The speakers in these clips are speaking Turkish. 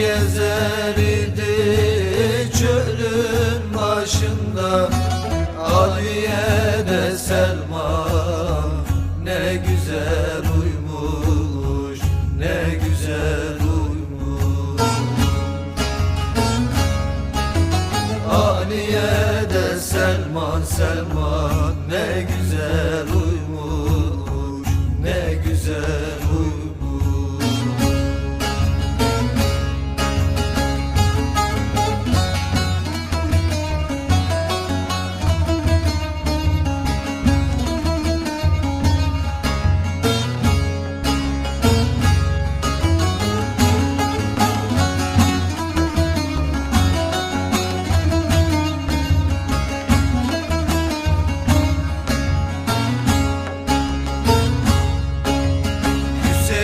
Alıp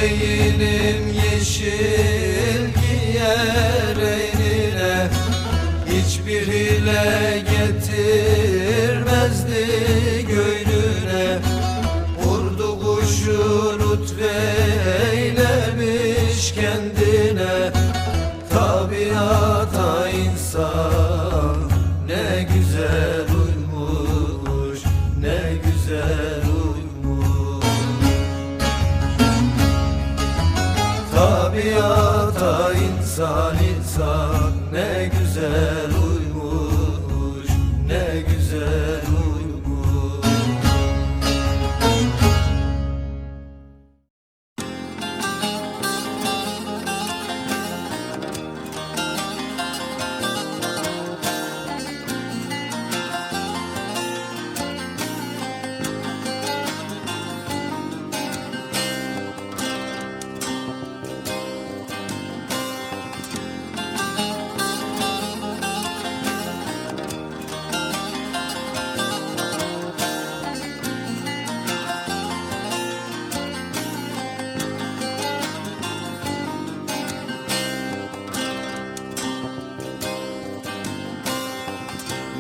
Hüseyin'im yeşil giyer eynine Hiçbir hile getirmezdi göynüne Vurdu kuşu lütfeylemiş insan insan ne güzel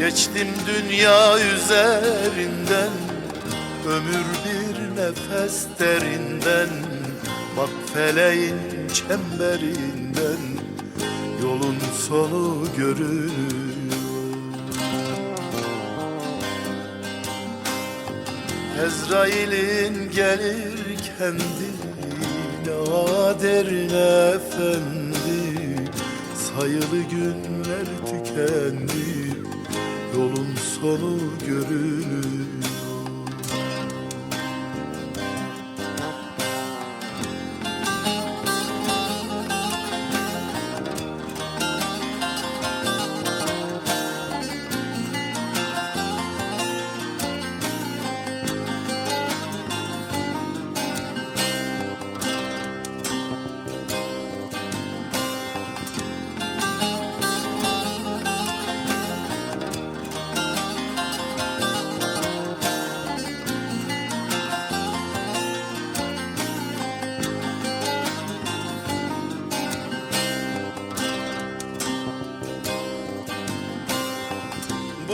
Geçtim dünya üzerinden Ömür bir nefes derinden Bak feleğin çemberinden Yolun sonu görünüyor. Ezrail'in gelir kendi Nadir efendi Sayılı günler tükendi Yolun sonu görünüyor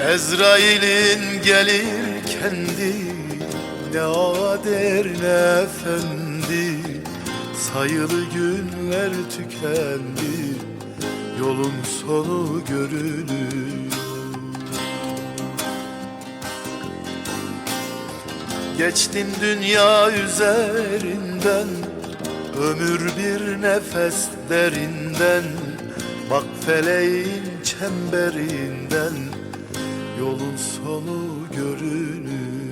Ezrail'in gelir kendi Ne ader ne efendi. Sayılı günler tükendi Yolun sonu görünüyor Geçtin dünya üzerinden Ömür bir nefes derinden. Bak feleğin çemberinden Yolun sonu görünür